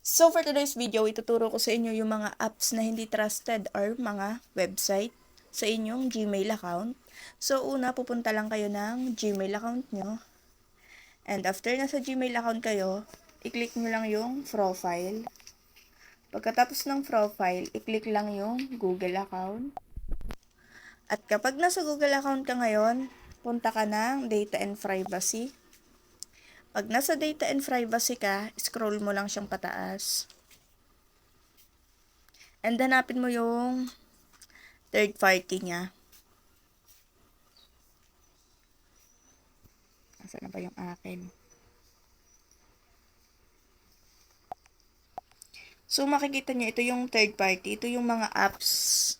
So for today's video, ituturo ko sa inyo yung mga apps na hindi trusted or mga website sa inyong Gmail account. So una, pupunta lang kayo ng Gmail account nyo. And after na sa Gmail account kayo, i-click nyo lang yung profile. Pagkatapos ng profile, i-click lang yung Google account. At kapag nasa Google account ka ngayon, punta ka ng Data and Privacy. Pag nasa data and privacy ka, scroll mo lang siyang pataas. And hanapin mo yung third party niya. Nasaan na ba yung akin? So, makikita niyo, ito yung third party. Ito yung mga apps.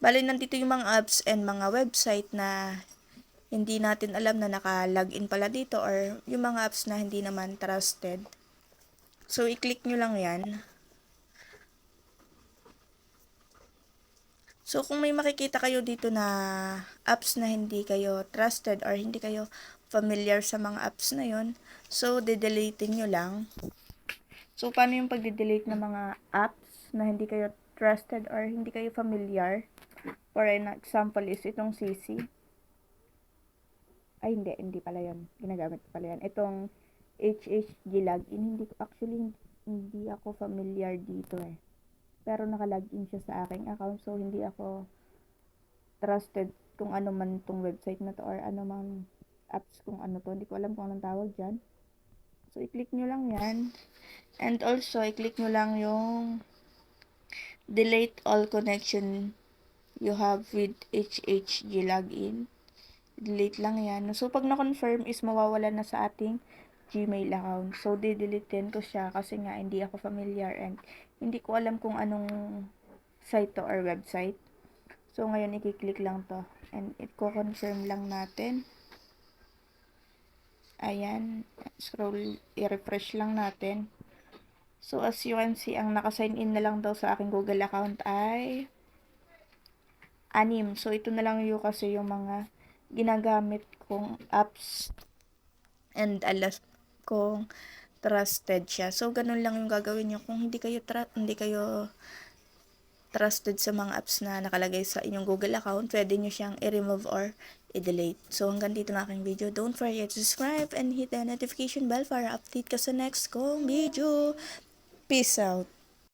Bali, nandito yung mga apps and mga website na hindi natin alam na naka-login pala dito or yung mga apps na hindi naman trusted. So, i-click nyo lang yan. So, kung may makikita kayo dito na apps na hindi kayo trusted or hindi kayo familiar sa mga apps na yon so, de-delete nyo lang. So, paano yung pagde-delete ng mga apps na hindi kayo trusted or hindi kayo familiar? For an example is itong CC. Ay, hindi. Hindi pala yun. Ginagamit pala yan. Itong HHG login. Hindi ko, actually, hindi ako familiar dito eh. Pero nakalogin siya sa aking account. So, hindi ako trusted kung ano man tong website na to or ano man apps kung ano to. Hindi ko alam kung anong tawag dyan. So, i-click nyo lang yan. And also, i-click nyo lang yung delete all connection you have with HHG login delete lang yan. So, pag na-confirm is mawawala na sa ating Gmail account. So, di-delete ko siya kasi nga hindi ako familiar and hindi ko alam kung anong site to or website. So, ngayon i-click lang to and i-confirm lang natin. Ayan. Scroll, i-refresh lang natin. So, as you can see, ang naka-sign in na lang daw sa aking Google account ay anim. So, ito na lang yung kasi yung mga ginagamit kong apps and alas kong trusted siya. So, ganun lang yung gagawin nyo. Kung hindi kayo, tra- hindi kayo trusted sa mga apps na nakalagay sa inyong Google account, pwede nyo siyang i-remove or i-delete. So, hanggang dito na aking video. Don't forget to subscribe and hit the notification bell para update ka sa next kong video. Peace out!